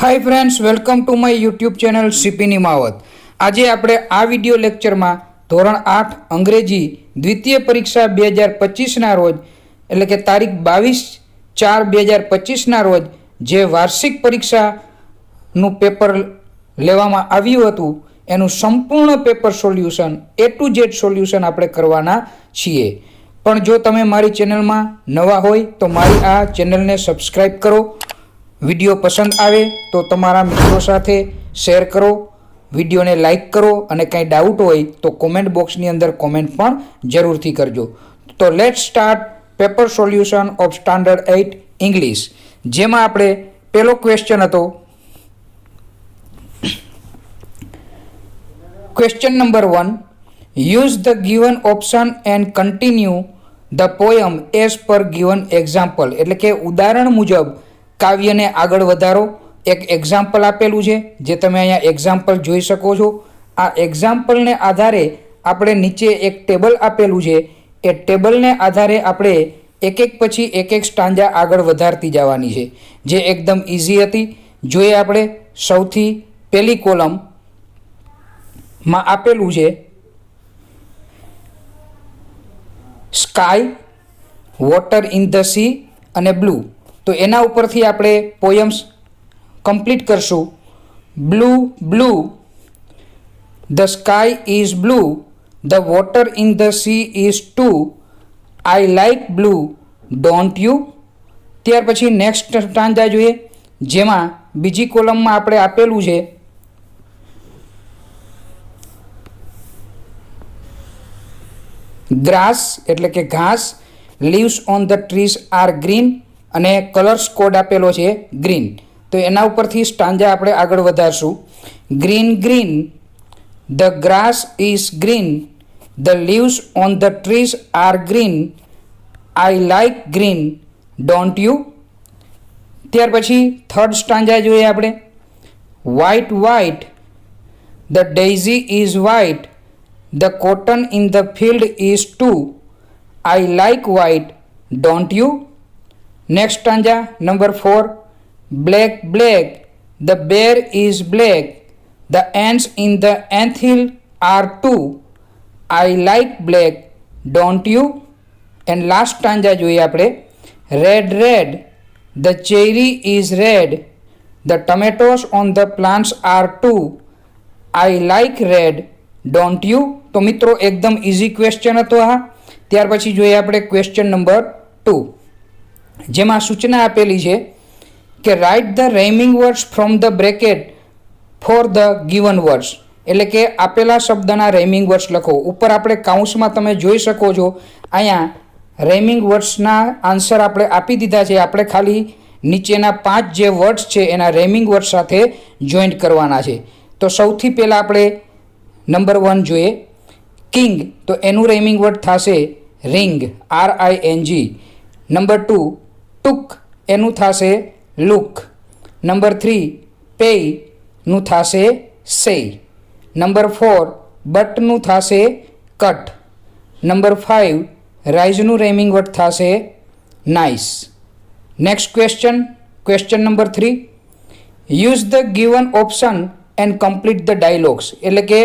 Hi friends welcome to my YouTube channel સીપીની માવત આજે આપણે આ વિડિયો લેક્ચરમાં ધોરણ આઠ, અંગ્રેજી દ્વિતીય પરીક્ષા બે હજાર પચીસના રોજ, એટલે કે તારીખ બાવીસ ચાર બે હજાર પચીસના રોજ, જે વાર્ષિક પરીક્ષાનું પેપર લેવામાં આવ્યું હતું, એનું સંપૂર્ણ paper solution A to Z solution આપણે કરવાના છીએ. પણ જો તમે મારી ચેનલમાં નવા હોય, તો મારી આ ચેનલને સબસ્ક્રાઈબ કરો. વીડિયો પસંદ આવે તો તમારા મિત્રો સાથે શેર કરો, વિડીયોને લાઈક કરો અને કંઈ ડાઉટ હોય તો કોમેન્ટ બોક્સની અંદર કોમેન્ટ પણ જરૂરથી કરજો. તો let start paper solution of standard eight English જેમાં આપણે પહેલો ક્વેશ્ચન હતો. Question number one use the given option and continue the poem as per given example એટલે કે ઉદાહરણ મુજબ કાવ્યને આગળ વધારો. એક એક્ઝામ્પલ આપેલું છે, જે તમે અહીંયા એક્ઝામ્પલ જોઈ શકો છો. આ એક્ઝામ્પલને આધારે આપણે નીચે એક ટેબલ આપેલું છે. એ ટેબલને આધારે આપણે એક એક પછી એક એક સ્ટાંજા આગળ વધારતી જવાની છે. જે એકદમ ઇઝી હતી. જોઈએ આપણે, સૌથી પહેલી કોલમમાં આપેલું છે sky water in the sea અને બ્લુ તો એના ઉપરથી આપણે પોયમ્સ કમ્પ્લીટ કરશું. Blue blue. The sky is blue. The water in the sea is too. I like blue. Don't you? ત્યાર પછી નેક્સ્ટ સ્ટાન્જા જોઈએ. જેમાં બીજી કોલમમાં આપણે આપેલું છે. ગ્રાસ, એટલે કે ઘાસ, leaves on the trees are green. અને કલર્સ કોડ આપેલો છે ગ્રીન. તો એના ઉપરથી સ્ટાંજા આપણે આગળ વધારશું. Green green. The grass is green. The leaves on the trees are green. I like green. Don't you? ત્યાર પછી થર્ડ સ્ટાંજા જોઈએ આપણે. White white. The daisy is white. The cotton in the field is too. I like white. Don't you? Next stanza number four black black the bear is black the ants in the anthill are too I like black don't you and last stanza જોઈએ આપણે. Red red the cherry is red the tomatoes on the plants are too I like red don't you તો મિત્રો, એકદમ easy question હતો આ. ત્યાર પછી જોઈએ આપણે ક્વેશ્ચન નંબર ટુ જેમાં સૂચના આપેલી છે કે write the rhyming words from the bracket for the given words એટલે કે આપેલા શબ્દના રેમિંગ વર્ડ્સ લખો. ઉપર આપણે કાઉન્સમાં તમે જોઈ શકો છો, અહીંયા રેમિંગ વર્ડ્સના આન્સર આપણે આપી દીધા છે. આપણે ખાલી નીચેના પાંચ જે વર્ડ્સ છે, એના રેમિંગ વર્ડ સાથે જોઈન્ટ કરવાના છે. તો સૌથી પહેલાં આપણે નંબર વન જોઈએ. કિંગ તો એનું રેમિંગ વર્ડ થશે ring R I N G number two took એનું થશે લુક. નંબર થ્રી પેયનું થશે સેય. નંબર ફોર બટનું થશે કટ. નંબર ફાઇવ રાઇઝનું રેમિંગ વર્ડ થશે nice next question question number three. Use the given option and complete the dialogues. એટલે કે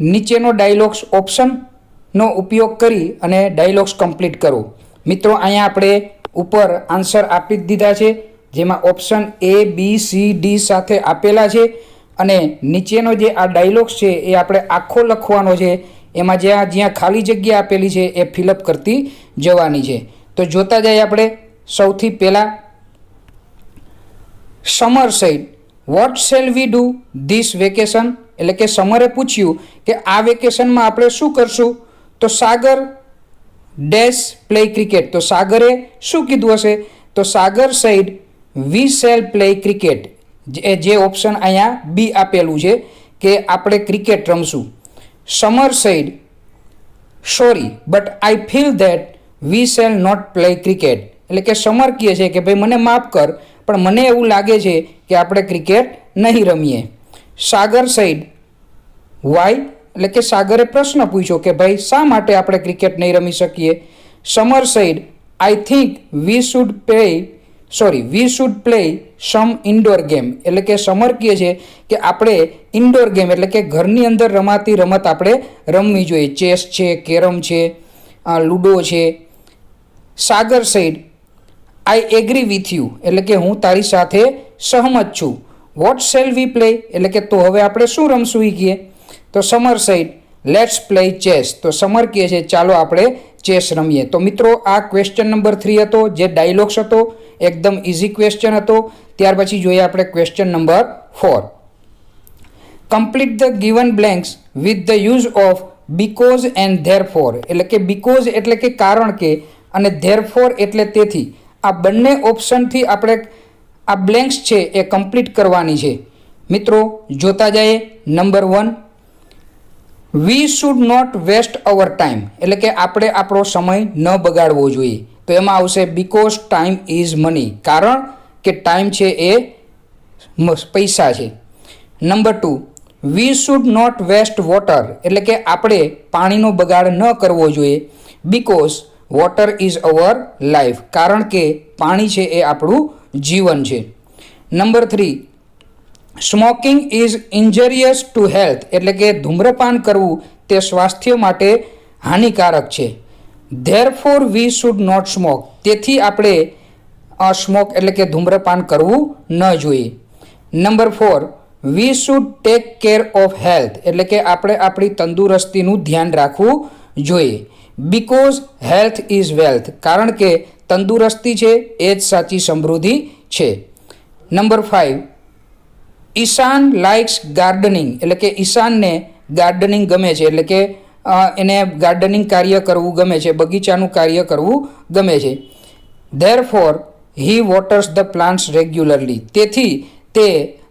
નીચેનો ડાયલોગ્સ ઓપ્શનનો ઉપયોગ કરી અને ડાયલોગ્સ કમ્પ્લીટ કરો. મિત્રો, અહીંયા આપણે ઉપર આન્સર આપી દીધા છે, જેમાં option A, B, C, D સાથે આપેલા છે. અને નીચેનો જે આ ડાયલોગ્સ છે એ આપણે આખો લખવાનો છે. એમાં જ્યાં જ્યાં ખાલી જગ્યા આપેલી છે એ ફિલઅપ કરતી જવાની છે. તો જોતા જઈએ આપણે સૌથી પહેલાં. Samar said what shall we do this vacation? એટલે કે સમરે પૂછ્યું કે આ વેકેશનમાં આપણે શું કરશું? તો સાગર ડેશ પ્લે ક્રિકેટ. તો સાગરે શું કીધું હશે? તો Sagar said we shall play cricket જે ઓપ્શન અહીંયા બી આપેલું છે કે આપણે cricket રમશું. Samar said sorry but I feel that we shall not play cricket એટલે કે સમર કહે છે કે ભાઈ, મને માફ કર, પણ મને એવું લાગે છે કે આપણે ક્રિકેટ નહીં રમીએ. સાગર સાઈડ વાય એટલે કે સાગરે પ્રશ્ન પૂછ્યો કે ભાઈ, શા માટે આપણે ક્રિકેટ નહીં રમી શકીએ? Samar said I think we should play sorry we should play some indoor game એટલે કે સમર કહે છે કે આપણે ઇન્ડોર ગેમ એટલે કે ઘરની અંદર રમાતી રમત આપણે રમવી જોઈએ. ચેસ છે, કેરમ છે લૂડો છે. Sagar said I agree with you એટલે કે હું તારી સાથે સહમત છું. વોટ શેલ વી પ્લે એટલે કે તો હવે આપણે શું રમશું એ કહીએ તો Samar said let's play chess તો સમર કહે છે, ચાલો આપણે ચેસ રમીએ. તો મિત્રો, આ ક્વેશ્ચન નંબર થ્રી હતો, જે ડાયલોગ્સ હતો, એકદમ ઇઝી ક્વેશ્ચન હતો. ત્યાર પછી જોઈએ આપણે question number four complete the given blanks with the use of because and therefore એટલે કે બીકોઝ એટલે કે કારણ કે અને ધેર ફોર એટલે તેથી. આ બંને ઓપ્શનથી આપણે આ બ્લેન્ક્સ છે એ કમ્પ્લીટ કરવાની છે. મિત્રો, જોતા જઈએ. Number one we should not waste our time એટલે કે આપણે આપણો સમય ન બગાડવો જોઈએ. તો એમાં આવશે બીકોઝ ટાઈમ ઇઝ મની કારણ કે ટાઈમ છે એ પૈસા છે. Number two we should not waste water એટલે કે આપણે પાણીનો બગાડ ન કરવો જોઈએ. Because water is our life કારણ કે પાણી છે એ આપણું જીવન છે. Number three smoking is injurious to health એટલે કે ધૂમ્રપાન કરવું તે સ્વાસ્થ્ય માટે હાનિકારક છે. Therefore we should not smoke તેથી આપણે સ્મોક એટલે કે ધૂમ્રપાન કરવું ન જોઈએ. Number four we should take care of health એટલે કે આપણે આપણી તંદુરસ્તીનું ધ્યાન રાખવું જોઈએ. બિકોઝ હેલ્થ ઇઝ વેલ્થ કારણ કે તંદુરસ્તી છે, એ જ સાચી સમૃદ્ધિ છે. Number five Ishan likes gardening, એટલે કે ઈશાનને ગાર્ડનિંગ ગમે છે, એટલે કે એને ગાર્ડનિંગ કાર્ય કરવું ગમે છે, બગીચાનું કાર્ય કરવું ગમે છે. Therefore he waters the plants regularly તેથી તે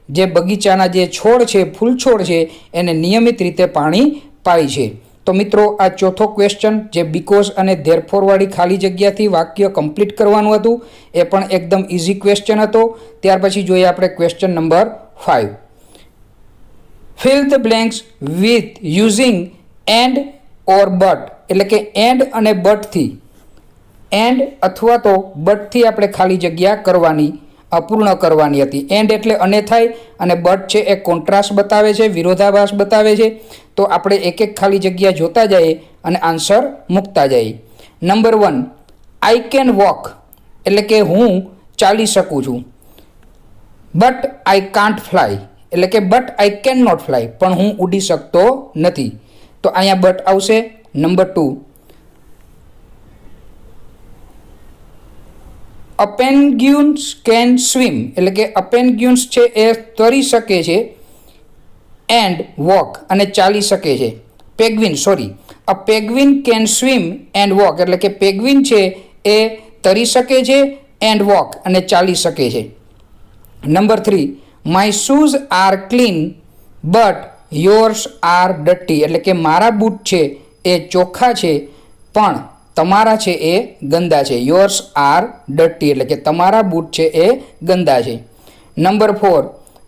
જે બગીચાના જે છોડ છે ફૂલ છોડ છે, એને નિયમિત રીતે પાણી પાય છે. તો મિત્રો, આ ચોથો ક્વેશ્ચન જે બિકોઝ અને ધેરફોરવાળી ખાલી જગ્યાથી વાક્ય કમ્પ્લીટ કરવાનું હતું, એ પણ એકદમ ઇઝી ક્વેશ્ચન હતો. ત્યાર પછી જોઈએ આપણે question number five fill the blanks with using and or but એટલે કે એન્ડ અને બટથી એન્ડ અથવા તો બટથી આપણે ખાલી જગ્યા કરવાની, અપૂર્ણ કરવાની હતી. એન્ડ એટલે અને થાય અને બટ છે એ કોન્ટ્રાસ્ટ બતાવે છે, વિરોધાભાસ બતાવે છે. તો આપણે એક એક ખાલી જગ્યા જોતા જઈએ અને આન્સર મૂકતા જઈએ. Number one I can walk એટલે કે હું ચાલી શકું છું. બટ આઈ કાન્ટ ફ્લાય એટલે કે but I can not fly પણ હું ઉડી શકતો નથી. તો અહીંયા બટ આવશે. Number two a penguins can swim એટલે કે અપેન્ગ્યુન્સ છે એ તરી શકે છે એન્ડ વોક અને ચાલી શકે છે. Penguin sorry a penguin can swim and walk એટલે કે પેગવિન છે એ તરી શકે છે એન્ડ વોક અને ચાલી શકે છે. Number three my shoes are clean but yours are ડટ્ટી એટલે કે મારા બૂટ છે, એ ચોખ્ખા છે, પણ તમારા છે એ ગંદા છે. યોર્સ આર ડટ્ટી એટલે કે તમારા બૂટ છે એ ગંદા છે. Number four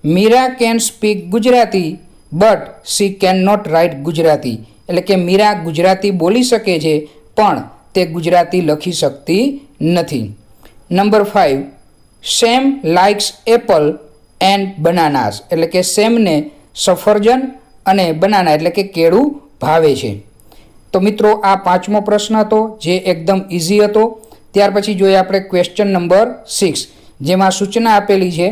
Meera can speak Gujarati but she can not write Gujarati. એટલે કે મીરા ગુજરાતી બોલી શકે છે, પણ તે ગુજરાતી લખી શકતી નથી. Number five Sam likes apple and bananas એટલે કે સેમને સફરજન અને બનાના એટલે કે કેળું ભાવે છે. તો મિત્રો, આ પાંચમો પ્રશ્ન હતો, જે એકદમ ઇઝી હતો. ત્યાર પછી જોઈએ આપણે ક્વેશ્ચન નંબર સિક્સ જેમાં સૂચના આપેલી છે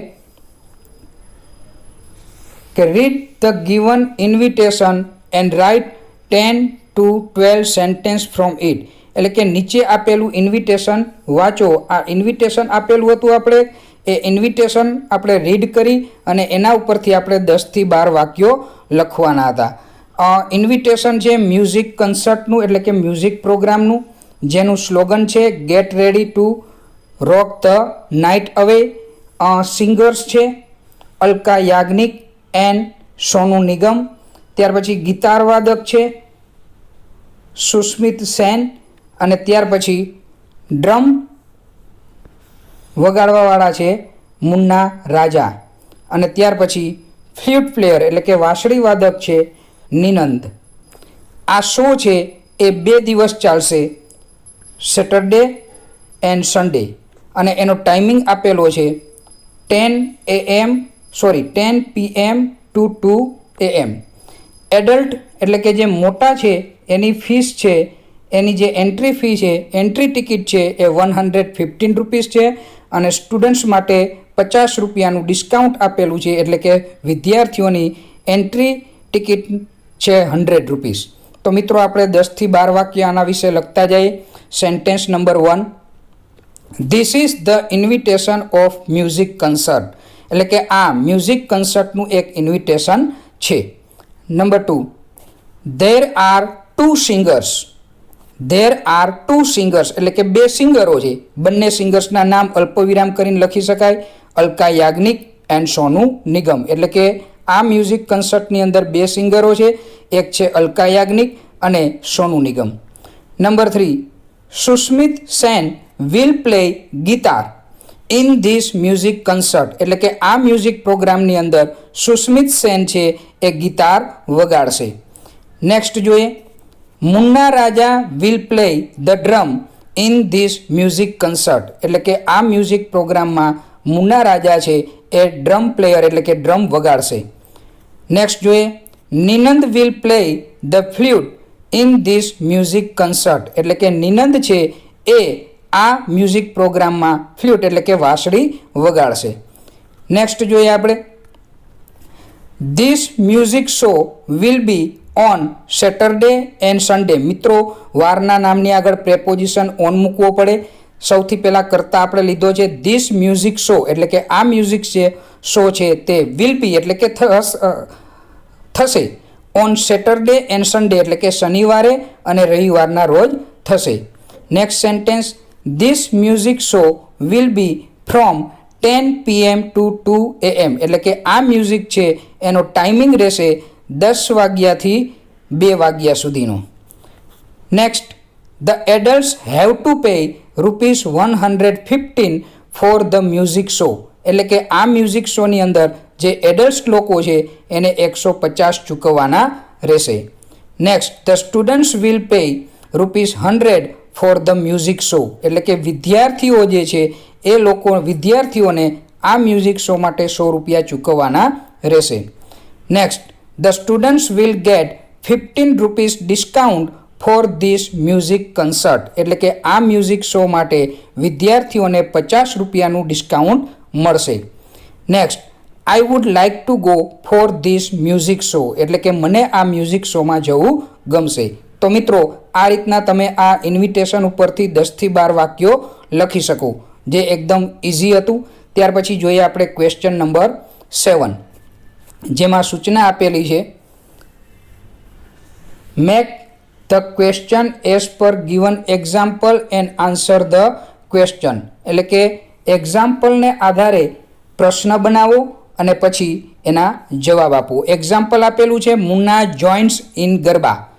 કે read the given invitation and write ten to twelve sentences from it એટલે કે નીચે આપેલું ઇન્વિટેશન વાંચો. આ ઇન્વિટેશન આપેલું હતું આપણે. એ ઇન્વિટેશન આપણે રીડ કરી અને એના ઉપરથી આપણે દસથી બાર વાક્યો લખવાના હતા. ઇન્વિટેશન છે મ્યુઝિક કન્સર્ટનું એટલે કે મ્યુઝિક પ્રોગ્રામનું જેનું સ્લોગન છે get ready to rock the night away singers છે, અલકા યાજ્ઞિક એન્ડ સોનુ નિગમ. ત્યાર પછી ગિટાર વાદક છે, સુસ્મિત સેન અને ત્યાર પછી ડ્રમ વગાડવાવાળા છે મુન્ના રાજા. અને ત્યાર પછી ફ્લ્યુટ પ્લેયર એટલે કે વાંસળીવાદક છે નિનંદ. આ શો છે એ બે દિવસ ચાલશે, સેટરડે એન્ડ સન્ડે. અને એનો ટાઈમિંગ આપેલો છે ten A M sorry, ten PM to two AM. Adult એટલે કે જે મોટા છે એની ફીસ છે એની જે એન્ટ્રી ફી છે એન્ટ્રી ટિકિટ છે એ વન હંડ્રેડ ફિફ્ટીન રૂપીસ છે અને સ્ટુડન્ટ્સ માટે પચાસ રૂપિયાનું ડિસ્કાઉન્ટ આપેલું છે એટલે કે વિદ્યાર્થીઓની એન્ટ્રી ટિકિટ છે હંડ્રેડ રૂપીસ તો મિત્રો, આપણે દસથી બાર વાક્ય આના વિશે લખતા જઈએ. Sentence number one this is the invitation of music concert એટલે કે આ મ્યુઝિક કન્સર્ટનું એક ઇન્વિટેશન છે. Number two there are two singers there are two singers એટલે કે બે સિંગરો છે. બંને સિંગર્સના નામ અલ્પવિરામ કરીને લખી શકાય. અલકા યાજ્ઞિક એન્ડ સોનુ નિગમ. એટલે કે આ મ્યુઝિક કન્સર્ટની અંદર બે સિંગરો છે. એક છે અલકા યાજ્ઞિક અને Sonu Nigam. Number three Susmit Sen will play guitar in this music concert એટલે કે આ મ્યુઝિક પ્રોગ્રામની અંદર સુસ્મિત સેન છે એ ગિટાર વગાડશે. નેક્સ્ટ જોઈએ. Munna Raja will play the drum in this music concert એટલે કે આ મ્યુઝિક પ્રોગ્રામમાં મુન્ના રાજા છે એ ડ્રમ પ્લેયર એટલે કે ડ્રમ વગાડશે. નેક્સ્ટ જોઈએ, Ninand will play the flute in this music concert એટલે કે નિનંદ છે એ આ મ્યુઝિક પ્રોગ્રામમાં ફ્લ્યુટ એટલે કે વાંસળી વગાડશે. નેક્સ્ટ જોઈએ આપણે. This music show will be on Saturday and Sunday. મિત્રો, વારના નામની આગળ પ્રેપોઝિશન ઓન મૂકવો પડે. સૌથી પહેલાં કરતાં આપણે લીધો છે ધીસ મ્યુઝિક શો એટલે કે આ મ્યુઝિક છે શો છે તે વિલ બી એટલે કે થશે. ઓન સેટરડે એન્ડ સન્ડે, એટલે કે શનિવારે અને રવિવારના રોજ થશે. Next sentence this music show will be from ten PM to two AM એટલે કે આ મ્યુઝિક છે, એનો ટાઈમિંગ રહેશે દસ વાગ્યાથી બે વાગ્યા સુધીનો. Next the adults have to pay rupees one hundred fifteen for the music show એટલે કે આ મ્યુઝિક શોની અંદર જે એડલ્ટ લોકો છે, એને એકસો પચાસ ચૂકવવાના રહેશે. Next the students will pay rupees hundred for the music show એટલે કે વિદ્યાર્થીઓ જે છે, એ લોકો, વિદ્યાર્થીઓને આ મ્યુઝિક શો માટે સો રૂપિયા ચૂકવવાના રહેશે. Next the students will get fifteen rupees discount for this music concert એટલે કે આ મ્યુઝિક શો માટે વિદ્યાર્થીઓને પચાસ રૂપિયાનું ડિસ્કાઉન્ટ મળશે. Next I would like to go for this music show એટલે કે મને આ મ્યુઝિક શોમાં જવું ગમશે. તો મિત્રો, આ રીતના તમે આ ઇન્વિટેશન ઉપરથી દસથી બાર વાક્યો લખી શકો. જે એકદમ ઇઝી હતું. ત્યાર પછી જોઈએ આપણે ક્વેશ્ચન નંબર સેવન જેમાં સૂચના આપેલી છે make the question as per given example and answer the question એટલે કે એક્ઝામ્પલને આધારે પ્રશ્ન બનાવો અને પછી એના જવાબ આપો. એક્ઝામ્પલ આપેલું છે મુન્ના જોઈન્ટ્સ ઇન ગરબા.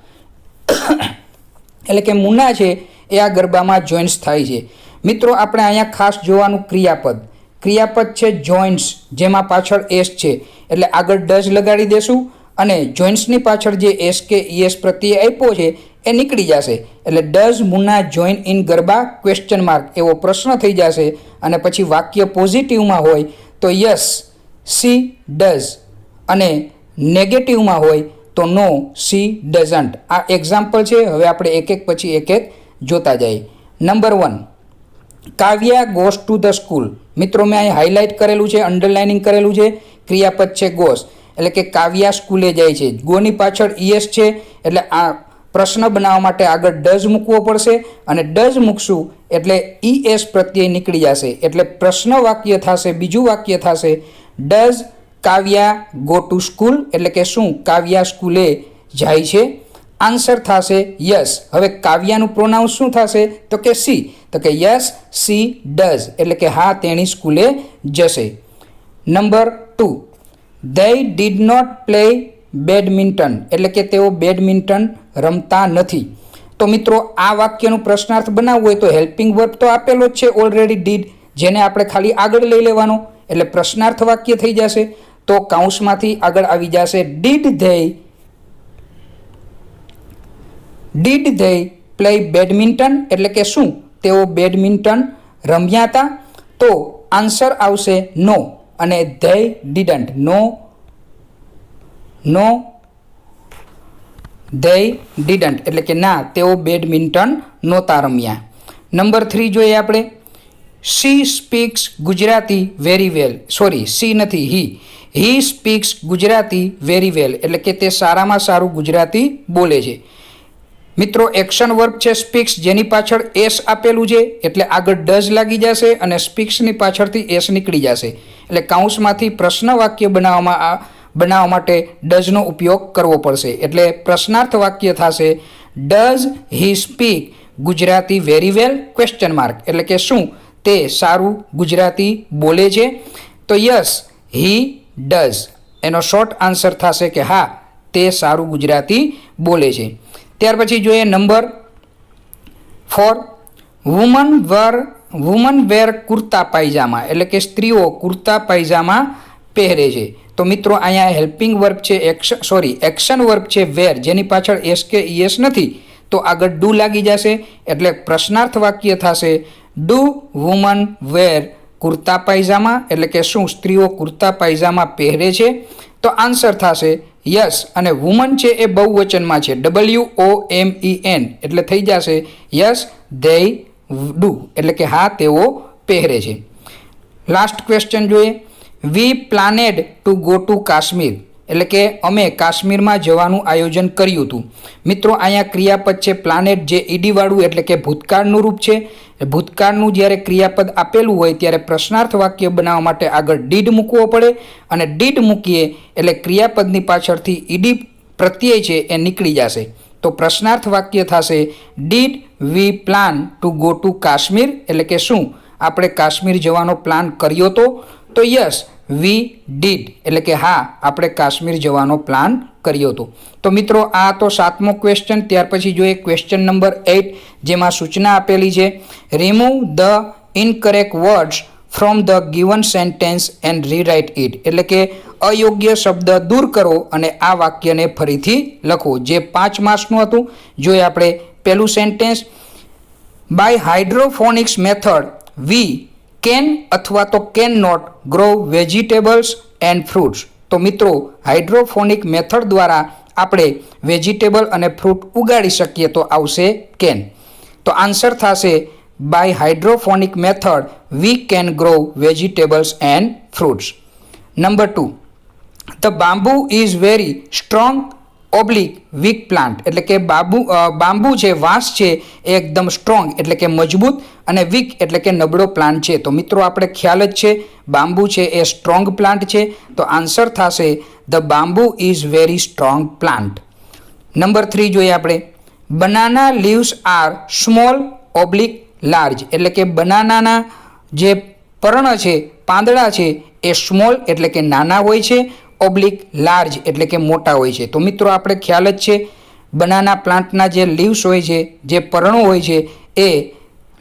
એટલે કે મુન્ના છે, એ આ ગરબામાં જોઈન્ટ્સ થાય છે. મિત્રો, આપણે અહીંયા ખાસ જોવાનું ક્રિયાપદ. ક્રિયાપદ છે જોઈન્ટ્સ જેમાં પાછળ એસ છે. એટલે આગળ ડઝ લગાડી દેશું અને જોઈન્ટ્સની પાછળ જે એસ કે ઈએસ પ્રત્યે આપ્યો છે, એ નીકળી જશે. એટલે does Munna join in garba? Question mark એવો પ્રશ્ન થઈ જશે અને પછી વાક્ય પોઝિટિવમાં હોય તો યસ સી ડઝ અને નેગેટિવમાં હોય તો નો સી ડઝન્ટ આ એક્ઝામ્પલ છે. હવે આપણે એક એક પછી એક એક જોતા જઈએ. Number one Kavya goes to the school મિત્રો, મેં અહીં હાઇલાઇટ કરેલું છે અંડરલાઇનિંગ કરેલું છે, ક્રિયાપદ છે ગોસ એટલે કે કાવ્યા સ્કૂલે જાય છે. ગોની પાછળ ઈએસ છે, એટલે આ પ્રશ્ન બનાવવા માટે આગળ ડઝ મૂકવો પડશે અને ડઝ મૂકશું એટલે ઈએસ પ્રત્યે નીકળી જશે. એટલે પ્રશ્ન વાક્ય થશે, બીજું વાક્ય થશે does Kavya go to school એટલે કે શું? કાવ્યા સ્કૂલે જાય છે. આન્સર થશે યસ. હવે કાવ્યાનું પ્રોનાઉન્સ શું થશે? તો કે સી. તો કે યસ, સી, ડઝ. એટલે કે હા, તેણી સ્કૂલે જશે. Number two. They did not play badminton એટલે કે તેઓ બેડમિન્ટન રમતા નથી. તો મિત્રો, આ વાક્યનું પ્રશ્નાર્થ બનાવવું હોય તો હેલ્પિંગ વર્બ તો આપેલો જ છે ઓલરેડી ડીડ જેને આપણે ખાલી આગળ લઈ લેવાનો. એટલે પ્રશ્નાર્થ વાક્ય થઈ જશે. તો કાઉન્સમાંથી આગળ આવી જશે did they did they play badminton એટલે કે શું? તેઓ બેડમિન્ટન રમ્યા હતા? તો આન્સર આવશે નો અને they didn't know no they didn't એટલે કે ના, તેઓ બેડમિન્ટન નહોતા રમ્યા. નંબર થ્રી જોઈએ આપણે. She speaks Gujarati very well sorry she નથી he he speaks Gujarati very well એટલે કે તે સારામાં સારું ગુજરાતી બોલે છે. મિત્રો એક્શન વર્ક છે સ્પીક્સ જેની પાછળ એસ આપેલું છે, એટલે આગળ ડઝ લાગી જશે અને સ્પીક્સની પાછળથી એસ નીકળી જશે. એટલે કાઉન્સમાંથી પ્રશ્ન વાક્ય બનાવવામાં આ, બનાવવા માટે ડઝનો ઉપયોગ કરવો પડશે. એટલે પ્રશ્નાર્થ વાક્ય થશે does he speak Gujarati very well question mark એટલે કે શું? તે સારું ગુજરાતી બોલે છે? તો યસ હી ડઝ એનો શોર્ટ આન્સર થશે કે હા, તે સારું ગુજરાતી બોલે છે. ત્યાર પછી જોઈએ number four. Woman wore woman wear kurta pyjama, એટલે કે સ્ત્રીઓ કુર્તા પાયજામા પહેરે છે. તો મિત્રો, અહીંયા હેલ્પિંગ વર્ક છે એક્શન સોરી એક્શન વર્ક છે વેર જેની પાછળ એસ કે ઈએસ નથી, તો આગળ ડુ લાગી જશે, એટલે પ્રશ્નાર્થ વાક્ય થશે do woman wear kurta pyjama, એટલે કે શું સ્ત્રીઓ કુર્તા પાયજામા પહેરે છે? તો આન્સર થશે યસ, અને વુમન છે એ બહુવચનમાં છે. ડબલ્યુ ઓ એમ ઈ એન એટલે થઈ જશે યસ ધે ડુ એટલે કે હા, તેઓ પહેરે છે. લાસ્ટ ક્વેશ્ચન જોઈએ. We planned to go to Kashmir એટલે કે અમે કાશ્મીરમાં જવાનું આયોજન કર્યું હતું. મિત્રો, અહીંયા ક્રિયાપદ છે પ્લાનેટ જે ઈડીવાળું, એટલે કે ભૂતકાળનું રૂપ છે. ભૂતકાળનું જ્યારે ક્રિયાપદ આપેલું હોય ત્યારે પ્રશ્નાર્થ વાક્ય બનાવવા માટે આગળ ડીડ મૂકવો પડે અને ડીડ મૂકીએ એટલે ક્રિયાપદની પાછળથી ઈડી પ્રત્યય છે એ નીકળી જશે. તો પ્રશ્નાર્થ વાક્ય થશે did we plan to go to Kashmir. એટલે કે શું? આપણે કાશ્મીર જવાનો પ્લાન કર્યો તો? તો યસ, વી ડીડ એટલે કે હા, આપણે કાશ્મીર જવાનો પ્લાન કર્યો હતો. તો મિત્રો, આ તો સાતમો ક્વેશ્ચન ત્યાર પછી જોઈએ ક્વેશ્ચન નંબર એઇટ જેમાં સૂચના આપેલી છે remove the incorrect words from the given sentence and rewrite it એટલે કે, અયોગ્ય શબ્દ દૂર કરો અને આ વાક્યને ફરીથી લખો. જે પાંચ માર્ક્સનું હતું. જોઈએ આપણે પહેલું sentence by hydroponics method we can અથવા તો can not grow vegetables and fruits તો મિત્રો, હાઇડ્રોફોનિક મેથડ દ્વારા આપણે વેજીટેબલ અને ફ્રૂટ ઉગાડી શકીએ તો આવશે કેન. તો આન્સર થશે, by hydroponic method, we can grow vegetables and fruits. Number two, the bamboo is very strong oblique weak plant એટલે કે બાબુ બાંબુ છે વાંસ છે એ એકદમ સ્ટ્રોંગ એટલે કે મજબૂત અને વીક એટલે કે નબળો પ્લાન્ટ છે. તો મિત્રો, આપણે ખ્યાલ જ છે, બાંબુ છે એ સ્ટ્રોંગ પ્લાન્ટ છે. તો આન્સર થશે the bamboo is very strong plant number three જોઈએ આપણે. Banana leaves are small oblique large એટલે કે બનાનાના જે પર્ણ છે, પાંદડા છે, એ સ્મોલ એટલે કે નાના હોય છે. ઓબ્લિક લાર્જ એટલે કે મોટા હોય છે. તો મિત્રો, આપણે ખ્યાલ જ છે, બનાના પ્લાન્ટના જે લીવ્સ હોય છે, જે પર્ણો હોય છે, એ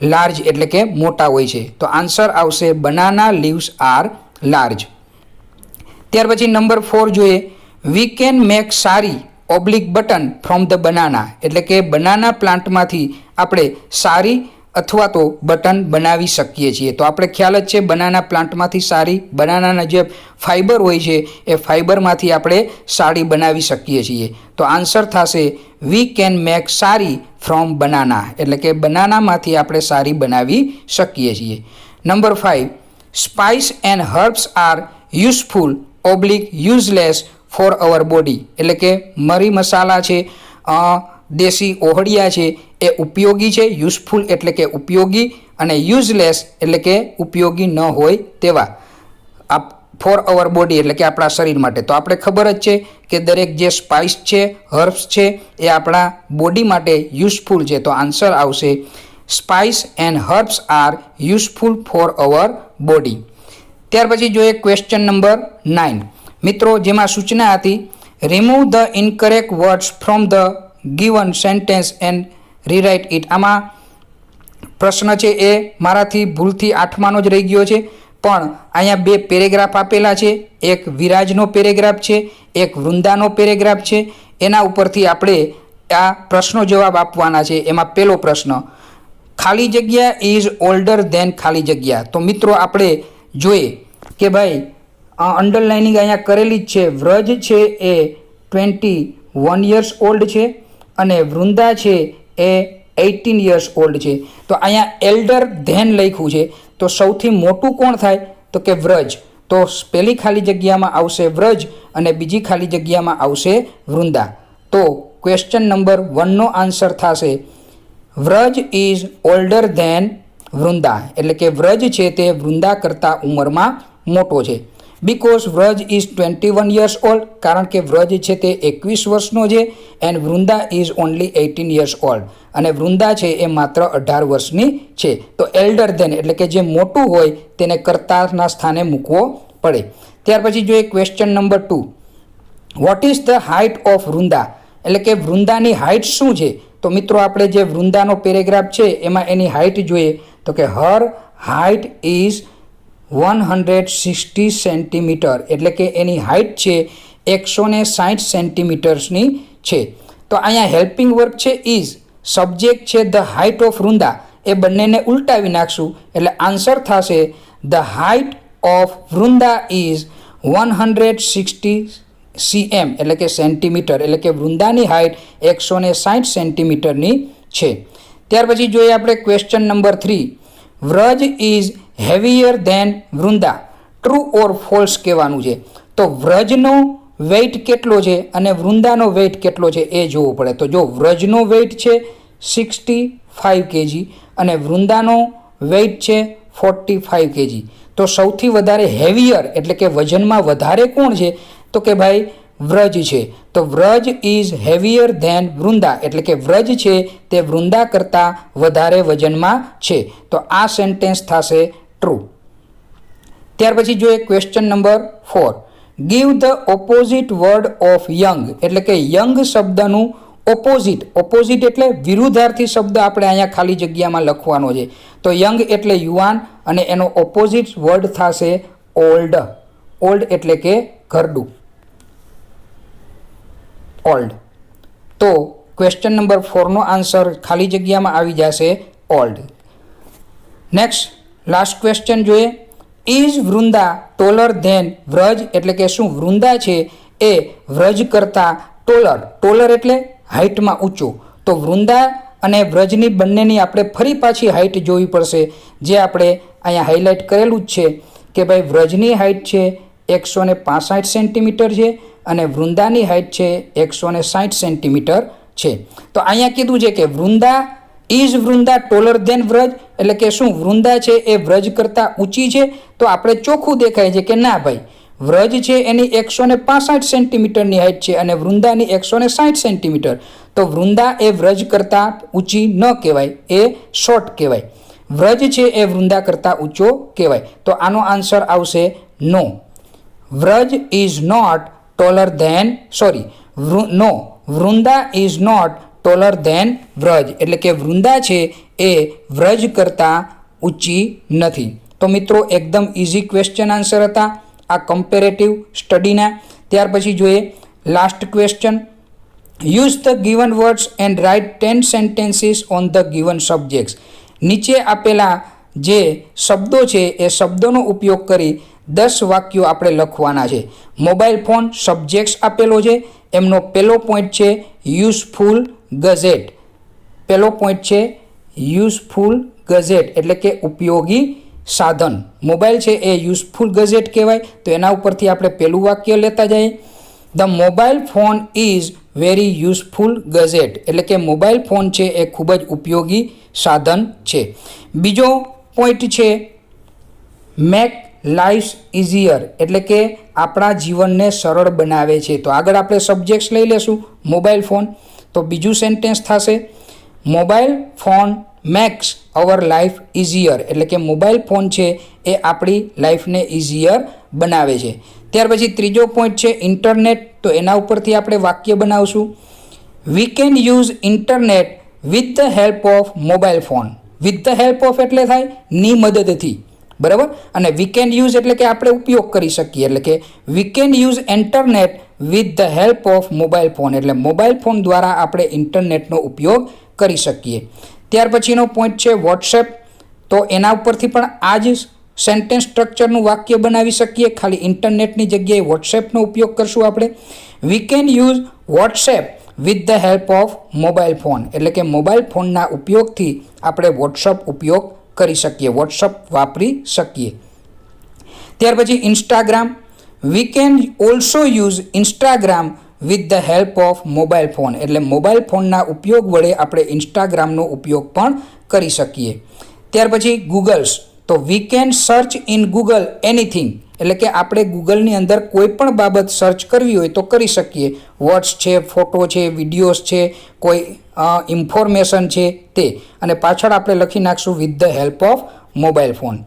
લાર્જ એટલે કે મોટા હોય છે. તો આન્સર આવશે, બનાના લીવ્સ આર લાર્જ ત્યાર પછી નંબર ફોર જોઈએ we can make sari oblique button from the banana એટલે કે, બનાના પ્લાન્ટમાંથી આપણે સારી અથવા તો બટન બનાવી શકીએ છીએ. તો આપણે ખ્યાલ જ છે, બનાના પ્લાન્ટમાંથી સારી, બનાનાના જે ફાઇબર હોય છે, એ ફાઇબરમાંથી આપણે સાડી બનાવી શકીએ છીએ. તો આન્સર થશે we can make sari from banana એટલે કે બનાનામાંથી આપણે સારી બનાવી શકીએ છીએ. Number five spice and herbs are useful oblique useless for our body એટલે કે મરી મસાલા છે દેશી ઓહળિયા છે એ ઉપયોગી છે યુઝફુલ એટલે કે ઉપયોગી અને યુઝલેસ એટલે કે ઉપયોગી ન હોય તેવા. આપ ફોર અવર બોડી એટલે કે આપણા શરીર માટે. તો આપણે ખબર જ છે કે દરેક જે સ્પાઇસ છે હર્બ્સ છે, એ આપણા બોડી માટે યુઝફુલ છે. તો આન્સર આવશે spice and herbs are useful for our body ત્યાર પછી જોઈએ ક્વેશ્ચન નંબર નાઇન મિત્રો, જેમાં સૂચના હતી remove the incorrect words from the given sentence and rewrite it આમાં પ્રશ્ન છે એ મારાથી ભૂલથી આઠમાનો જ રહી ગયો છે. પણ અહીંયા બે પેરેગ્રાફ આપેલા છે. એક વિરાજનો પેરેગ્રાફ છે, એક વૃંદાનો પેરેગ્રાફ છે. એના ઉપરથી આપણે આ પ્રશ્નો જવાબ આપવાના છે. એમાં પહેલો પ્રશ્ન, ખાલી જગ્યા ઇઝ ઓલ્ડર ધેન ખાલી જગ્યા. તો મિત્રો, આપણે જોઈએ કે ભાઈ અંડરલાઇનિંગ અહીંયા કરેલી જ છે. વ્રજ છે એ ટ્વેન્ટી વન યર્સ ઓલ્ડ છે અને વૃંદા છે એ એઇટીન યર્સ ઓલ્ડ છે. તો અહીંયા એલ્ડર ધેન લખ્યું છે. તો સૌથી મોટું કોણ થાય? તો કે વ્રજ. તો પહેલી ખાલી જગ્યામાં આવશે વ્રજ અને બીજી ખાલી જગ્યામાં આવશે વૃંદા. તો ક્વેશ્ચન નંબર વનનો આન્સર થશે. Vraj is older than Vrunda. એટલે કે વ્રજ છે તે વૃંદા કરતાં ઉંમરમાં મોટો છે. Because Vraj is twenty one years old કારણ કે વ્રજ છે તે એકવીસ વર્ષનો છે and Vrunda is only eighteen years old અને વૃંદા છે એ માત્ર અઢાર વર્ષની છે. તો એલ્ડર ધેન એટલે કે જે મોટું હોય, તેને કરતાના સ્થાને મૂકવો પડે. ત્યાર પછી જોઈએ question number two what is the height of Vrunda? એટલે કે વૃંદાની હાઇટ શું છે? તો મિત્રો, આપણે જે વૃંદાનો પેરેગ્રાફ છે, એમાં એની હાઇટ જોઈએ. તો કે her height is one hundred sixty centimeter એટલે કે એની હાઇટ છે એકસો ને સાઠ સેન્ટીમીટર્સની છે. તો અહીંયા હેલ્પિંગ વર્ક છે ઇઝ સબ્જેક્ટ છે ધ હાઇટ ઓફ વૃંદા એ બંનેને ઉલટાવી નાખશું એટલે આન્સર થશે the height of Vrunda is one hundred sixty CM એટલે કે સેન્ટીમીટર એટલે કે વૃંદાની હાઇટ એકસો ને સાઠ સેન્ટીમીટરની છે. ત્યાર પછી જોઈએ આપણે question number three. Vraj is heavier than Vrunda. True or false કહેવાનું છે. તો વ્રજનો વેઇટ કેટલો છે અને વૃંદાનો વેઇટ કેટલો છે એ જોવું પડે. તો જો વ્રજનો વેઇટ છે સિક્સટી ફાઇવ કેજી અને વૃંદાનો વેઇટ છે ફોર્ટી ફાઇવ કેજી તો સૌથી વધારે હેવીયર એટલે કે વજનમાં વધારે કોણ છે? તો કે ભાઈ વ્રજ છે. તો Vraj is heavier than Vrunda. એટલે કે વ્રજ છે તે વૃંદા કરતાં વધારે વજનમાં છે. તો આ સેન્ટેન્સ થશે ટ્રુ ત્યાર પછી જોઈએ question number four give the opposite word of young એટલે કે યંગ શબ્દનું ઓપોઝિટ ઓપોઝિટ એટલે વિરુદ્ધાર્થી શબ્દ આપણે અહીંયા ખાલી જગ્યામાં લખવાનો છે. તો યંગ એટલે યુવાન અને એનો ઓપોઝિટ વર્ડ થશે ઓલ્ડ ઓલ્ડ એટલે કે ઘરડું. ઓલ્ડ તો ક્વેશ્ચન નંબર ફોરનો આન્સર ખાલી જગ્યામાં આવી જશે ઓલ્ડ નેક્સ્ટ લાસ્ટ ક્વેશ્ચન જોઈએ. Is Vrinda taller than Vraj? એટલે કે શું વૃંદા છે એ વ્રજ કરતાં ટોલર ટોલર એટલે હાઇટમાં ઊંચું. તો વૃંદા અને વ્રજની બંનેની આપણે ફરી પાછી હાઇટ જોવી પડશે. જે આપણે અહીંયા હાઇલાઇટ કરેલું જ છે કે ભાઈ વ્રજની હાઇટ છે એકસો ને સેન્ટીમીટર છે અને વૃંદાની હાઇટ છે એકસો ને સાઠ સેન્ટીમીટર છે. તો અહીંયા કીધું છે કે Vrunda is Vrunda taller than Vraj, એટલે કે શું વૃંદા છે એ વ્રજ કરતાં ઊંચી છે, તો આપણે ચોખ્ખું દેખાય છે કે ના ભાઈ, વ્રજ છે એની એકસો ને પાસઠ સેન્ટીમીટરની હાઇટ છે અને વૃંદાની એકસો ને સાઠ સેન્ટીમીટર. તો વૃંદા એ વ્રજ કરતાં ઊંચી ન કહેવાય, એ શોર્ટ કહેવાય. વ્રજ છે એ વૃંદા કરતાં ઊંચો કહેવાય. તો આનો આન્સર આવશે no Vraj is not taller than sorry no Vrunda is not taller than Vraj. એટલે કે વૃંદા છે એ વ્રજ કરતાં ઊંચી નથી. તો મિત્રો, એકદમ ઇઝી ક્વેશ્ચન આન્સર હતા આ કમ્પેરેટિવ સ્ટડીના ત્યાર પછી જોઈએ last question use the given words and write ten sentences on the given subjects નીચે આપેલા જે શબ્દો છે એ શબ્દોનો ઉપયોગ કરી દસ વાક્યો આપણે લખવાના છે. મોબાઈલ ફોન સબ્જેક્ટ્સ આપેલો છે. એમનો પહેલો પોઈન્ટ છે યુઝફુલ ગઝેટ. પહેલો પોઈન્ટ છે યુઝફુલ ગઝેટ, એટલે કે ઉપયોગી સાધન. મોબાઈલ છે એ યુઝફુલ ગઝેટ કહેવાય, તો એના ઉપરથી આપણે પહેલું વાક્ય લેતા જઈએ. The mobile phone is very useful gadget, એટલે કે મોબાઈલ ફોન છે એ ખૂબ જ ઉપયોગી સાધન છે. બીજો પોઈન્ટ છે મેક લાઈફ ઇઝીયર એટલે કે આપણા જીવનને સરળ બનાવે છે. તો આગળ આપણે સબ્જેક્ટ્સ લઈ લેશું મોબાઈલ ફોન તો બીજું સેન્ટેન્સ થશે mobile phone makes our life easier એટલે કે મોબાઈલ ફોન છે એ આપણી લાઈફને ઇઝીયર બનાવે છે. ત્યાર પછી ત્રીજો પોઈન્ટ છે ઇન્ટરનેટ તો એના ઉપરથી આપણે વાક્ય બનાવશું. We can use internet with the help of mobile phone with the help of એટલે થાય, ની મદદથી. બરાબર? અને વી કેન યુઝ એટલે કે આપણે ઉપયોગ કરી શકીએ. એટલે કે we can use internet with the help of mobile phone એટલે મોબાઈલ ફોન દ્વારા આપણે ઇન્ટરનેટનો ઉપયોગ કરી શકીએ. ત્યાર પછીનો પોઈન્ટ છે વોટ્સએપ તો એના ઉપરથી પણ આ જ સેન્ટેન્સ સ્ટ્રક્ચરનું વાક્ય બનાવી શકીએ. ખાલી ઇન્ટરનેટની જગ્યાએ વોટ્સએપનો ઉપયોગ કરશું આપણે. We can use WhatsApp with the help of mobile phone એટલે કે મોબાઈલ ફોનના ઉપયોગથી આપણે વોટ્સઅપ ઉપયોગ કરી શકીએ. વોટ્સઅપ વાપરી શકીએ. ત્યાર પછી Instagram we can also use Instagram with the help of mobile phone એટલે મોબાઈલ ફોનના ઉપયોગ વડે આપણે ઇન્સ્ટાગ્રામનો ઉપયોગ પણ કરી શકીએ. ત્યાર પછી ગૂગલ્સ તો we can search in Google anything એટલે કે આપણે ગૂગલની અંદર કોઈ પણ બાબત સર્ચ કરવી હોય તો કરી શકીએ. વર્ડ્સ છે ફોટો છે વિડીયોઝ છે, કોઈ ઇન્ફોર્મેશન છે તે. અને પાછળ આપણે લખી નાખશું with the help of mobile phone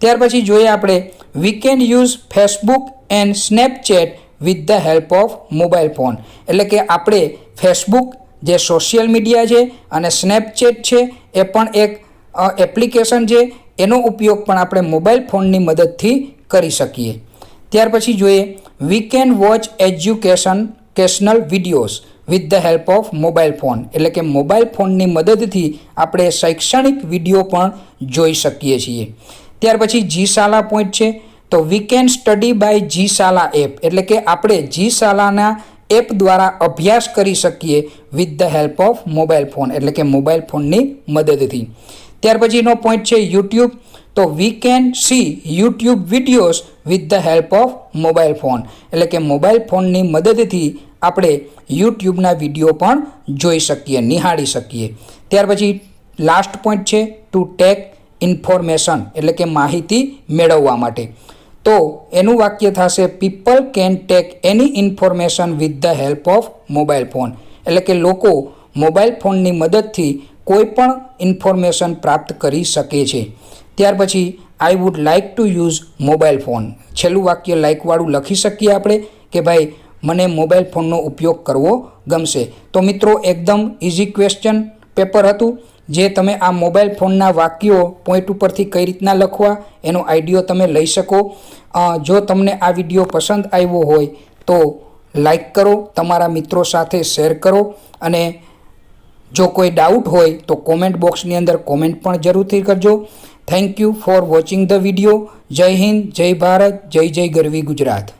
ત્યાર પછી જોઈએ આપણે we can use Facebook and Snapchat with the help of mobile phone. એટલે કે આપણે ફેસબુક જે સોશિયલ મીડિયા છે અને સ્નેપચેટ છે, એ પણ એક એપ્લિકેશન છે. એનો ઉપયોગ પણ આપણે મોબાઈલ ફોનની મદદથી કરી શકીએ. ત્યાર પછી જોઈએ we can watch educational videos with the help of mobile phone એટલે કે મોબાઈલ ફોનની મદદથી આપણે શૈક્ષણિક વીડિયો પણ જોઈ શકીએ છીએ. ત્યાર પછી જી શાલા પોઈન્ટ છે. તો we can study by G Shala app એટલે કે આપણે જી શાલાના એપ દ્વારા અભ્યાસ કરી શકીએ with the help of mobile phone એટલે કે મોબાઈલ ફોનની મદદથી. ત્યાર પછીનો પોઈન્ટ છે યુટ્યુબ તો we can see YouTube videos with the help of mobile phone એટલે કે મોબાઈલ ફોનની મદદથી આપણે યુટ્યુબના વીડિયો પણ જોઈ શકીએ, નિહાળી શકીએ. ત્યાર પછી લાસ્ટ પોઈન્ટ છે ટુ ટેક ઇન્ફોર્મેશન એટલે કે માહિતી મેળવવા માટે. તો એનું વાક્ય થશે people can take any information with the help of mobile phone એટલે કે લોકો મોબાઈલ ફોનની મદદથી કોઈ પણ ઇન્ફોર્મેશન પ્રાપ્ત કરી શકે છે. ત્યાર પછી I would like to use mobile phone છેલ્લું વાક્ય લાઇકવાળું લખી શકીએ આપણે કે, ભાઈ, મને મોબાઈલ ફોનનો ઉપયોગ કરવો ગમશે. તો મિત્રો, એકદમ ઇઝી ક્વેશ્ચન પેપર હતું. જે તમે આ મોબાઈલ ફોનના વાક્યો પોઈન્ટ ઉપરથી કઈ રીતના લખવા, એનો આઈડિયો તમે લઈ શકો. જો તમને આ વીડિયો પસંદ આવ્યો હોય તો લાઈક કરો, તમારા મિત્રો સાથે શેર કરો અને જો કોઈ ડાઉટ હોય તો કોમેન્ટ બોક્સની અંદર કોમેન્ટ પણ જરૂરથી કરજો. Thank you for watching the video Jai Hind, Jai Bharat, જય જય ગરવી ગુજરાત.